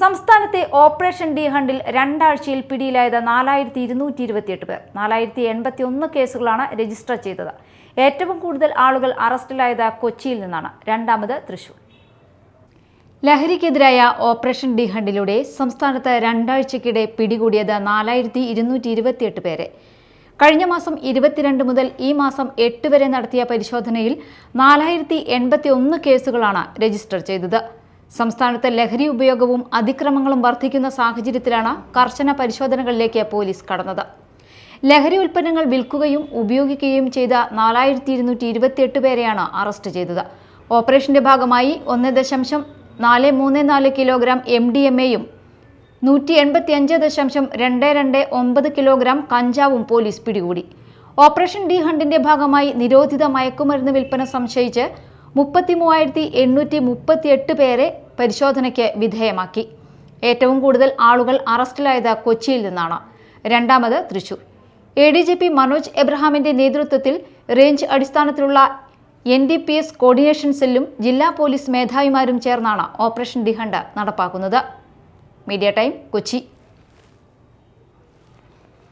സംസ്ഥാനത്തെ operation D ഹണ്ടിൽ രണ്ടാഴ്ചയിൽ പിടിയിലായത് നാലായിരത്തി ഇരുന്നൂറ്റി ഇരുപത്തിയെട്ട് പേർ. നാലായിരത്തി എൺപത്തി ഒന്ന് കേസുകളാണ് രജിസ്റ്റർ ചെയ്തത്. ഏറ്റവും കൂടുതൽ ആളുകൾ അറസ്റ്റിലായത് കൊച്ചിയിൽ നിന്നാണ്. രണ്ടാമത് തൃശൂർ. ലഹരിക്കെതിരായ ഓപ്പറേഷൻ ഡി ഹണ്ടിലൂടെ സംസ്ഥാനത്ത് രണ്ടാഴ്ചക്കിടെ പിടികൂടിയത് നാലായിരത്തി ഇരുന്നൂറ്റി ഇരുപത്തിയെട്ട് പേരെ. കഴിഞ്ഞ മാസം ഇരുപത്തിരണ്ട് മുതൽ ഈ മാസം എട്ട് വരെ നടത്തിയ പരിശോധനയിൽ നാലായിരത്തി എൺപത്തി ഒന്ന് കേസുകളാണ് രജിസ്റ്റർ ചെയ്തത്. സംസ്ഥാനത്ത് ലഹരി ഉപയോഗവും അതിക്രമങ്ങളും വർദ്ധിക്കുന്ന സാഹചര്യത്തിലാണ് കർശന പരിശോധനകളിലേക്ക് പോലീസ് കടന്നത്. ലഹരി ഉൽപ്പന്നങ്ങൾ വിൽക്കുകയും ഉപയോഗിക്കുകയും ചെയ്ത നാലായിരത്തി ഇരുന്നൂറ്റി ഇരുപത്തിയെട്ട് പേരെയാണ് അറസ്റ്റ് ചെയ്തത്. ഓപ്പറേഷന്റെ ഭാഗമായി ഒന്ന് ദശാംശം നാല് മൂന്ന് നാല് കിലോഗ്രാം എം ഡി എം എയും നൂറ്റി എൺപത്തി അഞ്ച് ദശാംശം രണ്ട് രണ്ട് ഒമ്പത് കിലോഗ്രാം കഞ്ചാവും പോലീസ് പിടികൂടി. ഓപ്പറേഷൻ ഡി ഹണ്ടിന്റെ ഭാഗമായി നിരോധിത മയക്കുമരുന്ന് വിൽപ്പന സംശയിച്ച് മുപ്പത്തി മൂവായിരത്തി എണ്ണൂറ്റി മുപ്പത്തി എട്ട് പേരെ പരിശോധനയ്ക്ക് വിധേയമാക്കി. ഏറ്റവും കൂടുതൽ ആളുകൾ അറസ്റ്റിലായത് കൊച്ചിയിൽ നിന്നാണ്. രണ്ടാമത് Thrissur. A D G P Manoj എബ്രഹാമിന്റെ നേതൃത്വത്തിൽ റേഞ്ച് അടിസ്ഥാനത്തിലുള്ള N D P S coordination സെല്ലും ജില്ലാ പോലീസ് മേധാവിമാരും ചേർന്നാണ് ഓപ്പറേഷൻ ഡിഹണ്ട നടപ്പാക്കുന്നത്. Media time Kochi.